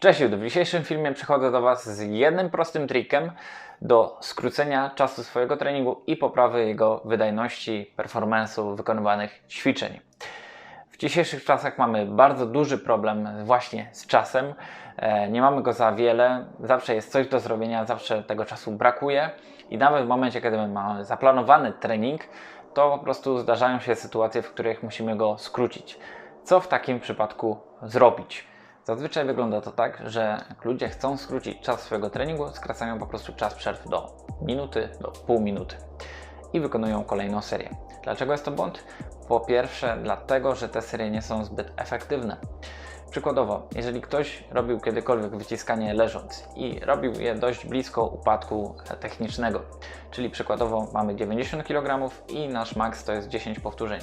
Cześć, w dzisiejszym filmie przychodzę do Was z jednym prostym trikiem do skrócenia czasu swojego treningu i poprawy jego wydajności, performance'u wykonywanych ćwiczeń. W dzisiejszych czasach mamy bardzo duży problem właśnie z czasem. E, Nie mamy go za wiele, zawsze jest coś do zrobienia, zawsze tego czasu brakuje i nawet w momencie, kiedy mamy zaplanowany trening, to po prostu zdarzają się sytuacje, w których musimy go skrócić. Co w takim przypadku zrobić? Zazwyczaj wygląda to tak, że ludzie chcą skrócić czas swojego treningu, skracają po prostu czas przerw do minuty, do pół minuty i wykonują kolejną serię. Dlaczego jest to błąd? Po pierwsze, dlatego, że te serie nie są zbyt efektywne. Przykładowo, jeżeli ktoś robił kiedykolwiek wyciskanie leżąc i robił je dość blisko upadku technicznego, czyli przykładowo mamy 90 kg i nasz maks to jest 10 powtórzeń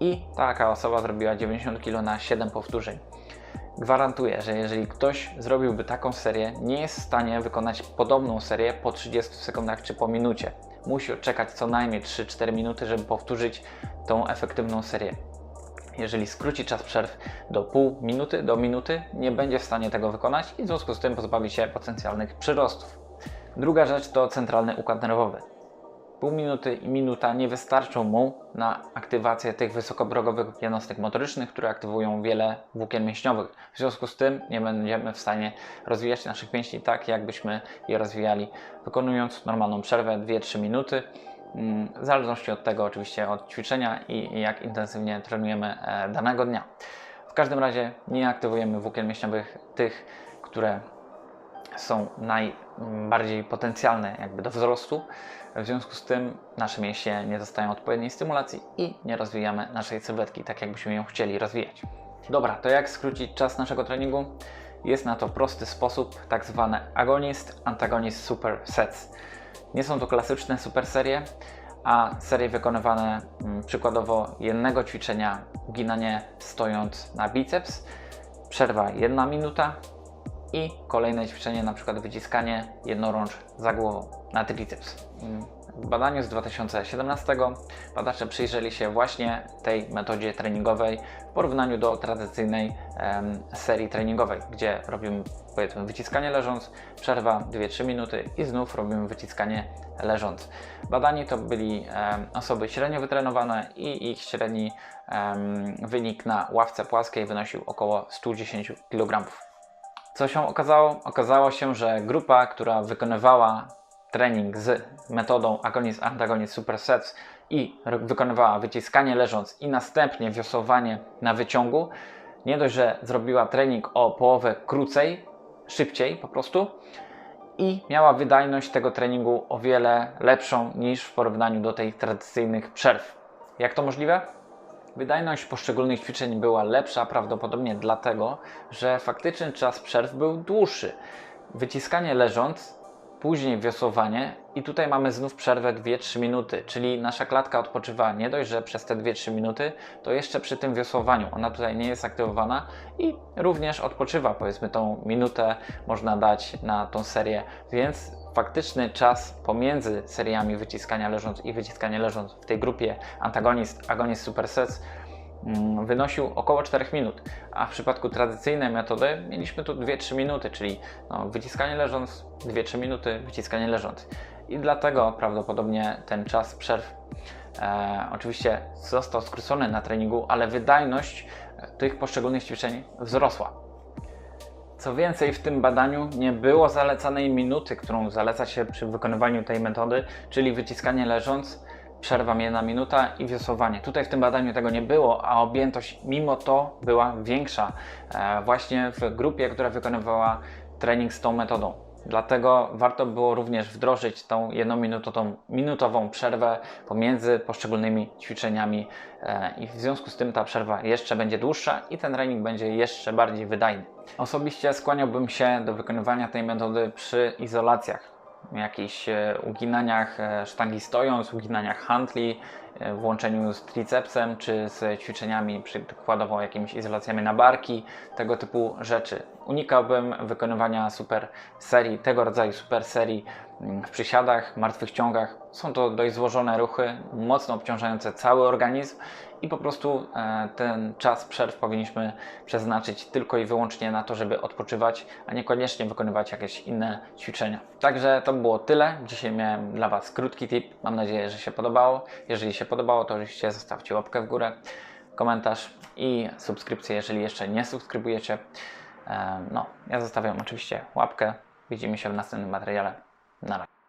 i taka osoba zrobiła 90 kg na 7 powtórzeń. Gwarantuję, że jeżeli ktoś zrobiłby taką serię, nie jest w stanie wykonać podobną serię po 30 sekundach czy po minucie. Musi odczekać co najmniej 3-4 minuty, żeby powtórzyć tą efektywną serię. Jeżeli skróci czas przerw do pół minuty, do minuty, nie będzie w stanie tego wykonać i w związku z tym pozbawi się potencjalnych przyrostów. Druga rzecz to centralny układ nerwowy. Pół minuty i minuta nie wystarczą mu na aktywację tych wysokobrogowych jednostek motorycznych, które aktywują wiele włókien mięśniowych. W związku z tym nie będziemy w stanie rozwijać naszych mięśni tak, jakbyśmy je rozwijali, wykonując normalną przerwę 2-3 minuty. mm, W zależności od tego, oczywiście, od ćwiczenia i jak intensywnie trenujemy e, danego dnia. W każdym razie nie aktywujemy włókien mięśniowych tych, które są najbardziej potencjalne jakby do wzrostu. W związku z tym nasze mięśnie nie dostają odpowiedniej stymulacji i nie rozwijamy naszej sylwetki tak, jakbyśmy ją chcieli rozwijać. Dobra, to jak skrócić czas naszego treningu? Jest na to prosty sposób, tak zwane agonist, antagonist supersets. Nie są to klasyczne super serie, a serie wykonywane mm, przykładowo jednego ćwiczenia, uginanie stojąc na biceps, przerwa 1 minuta, i kolejne ćwiczenie, na przykład wyciskanie jednorącz za głową na triceps. W badaniu z 2017 badacze przyjrzeli się właśnie tej metodzie treningowej w porównaniu do tradycyjnej em, serii treningowej, gdzie robimy powiedzmy wyciskanie leżąc, przerwa 2-3 minuty i znów robimy wyciskanie leżąc. Badani to byli em, osoby średnio wytrenowane i ich średni em, wynik na ławce płaskiej wynosił około 110 kg. Co się okazało? Okazało się, że grupa, która wykonywała trening z metodą agonist-antagonist supersets i wykonywała wyciskanie leżąc i następnie wiosłowanie na wyciągu, nie dość, że zrobiła trening o połowę krócej, szybciej po prostu i miała wydajność tego treningu o wiele lepszą niż w porównaniu do tych tradycyjnych przerw. Jak to możliwe? Wydajność poszczególnych ćwiczeń była lepsza prawdopodobnie dlatego, że faktyczny czas przerw był dłuższy. Wyciskanie leżąc, później wiosłowanie i tutaj mamy znów przerwę 2-3 minuty, czyli nasza klatka odpoczywa nie dość, że przez te 2-3 minuty, to jeszcze przy tym wiosłowaniu. Ona tutaj nie jest aktywowana i również odpoczywa, powiedzmy tą minutę można dać na tą serię, więc faktyczny czas pomiędzy seriami wyciskania leżąc i wyciskania leżąc w tej grupie antagonist, agonist supersets mm, wynosił około 4 minut, a w przypadku tradycyjnej metody mieliśmy tu 2-3 minuty, czyli no, wyciskanie leżąc, 2-3 minuty, wyciskanie leżąc. I dlatego prawdopodobnie ten czas przerw e, oczywiście został skrócony na treningu, ale wydajność e, tych poszczególnych ćwiczeń wzrosła. Co więcej, w tym badaniu nie było zalecanej minuty, którą zaleca się przy wykonywaniu tej metody, czyli wyciskanie leżąc, przerwa jedna minuta i wiosłowanie. Tutaj w tym badaniu tego nie było, a objętość mimo to była większa e, właśnie w grupie, która wykonywała trening z tą metodą. Dlatego warto było również wdrożyć tą jednominutową minutową przerwę pomiędzy poszczególnymi ćwiczeniami e, i w związku z tym ta przerwa jeszcze będzie dłuższa i ten trening będzie jeszcze bardziej wydajny. Osobiście skłaniałbym się do wykonywania tej metody przy izolacjach, jakichś e, uginaniach e, sztangi stojąc, uginaniach handli e, w łączeniu z tricepsem, czy z ćwiczeniami, przykładowo jakimiś izolacjami na barki, tego typu rzeczy. Unikałbym wykonywania super serii, tego rodzaju super serii mm, w przysiadach, martwych ciągach. Są to dość złożone ruchy, mocno obciążające cały organizm i po prostu e, ten czas przerw powinniśmy przeznaczyć tylko i wyłącznie na to, żeby odpoczywać, a niekoniecznie wykonywać jakieś inne ćwiczenia. Także to było tyle. Dzisiaj miałem dla Was krótki tip. Mam nadzieję, że się podobało. Jeżeli się podobało, to oczywiście zostawcie łapkę w górę, komentarz i subskrypcję, jeżeli jeszcze nie subskrybujecie. E, No, ja zostawiam oczywiście łapkę. Widzimy się w następnym materiale. Na razie.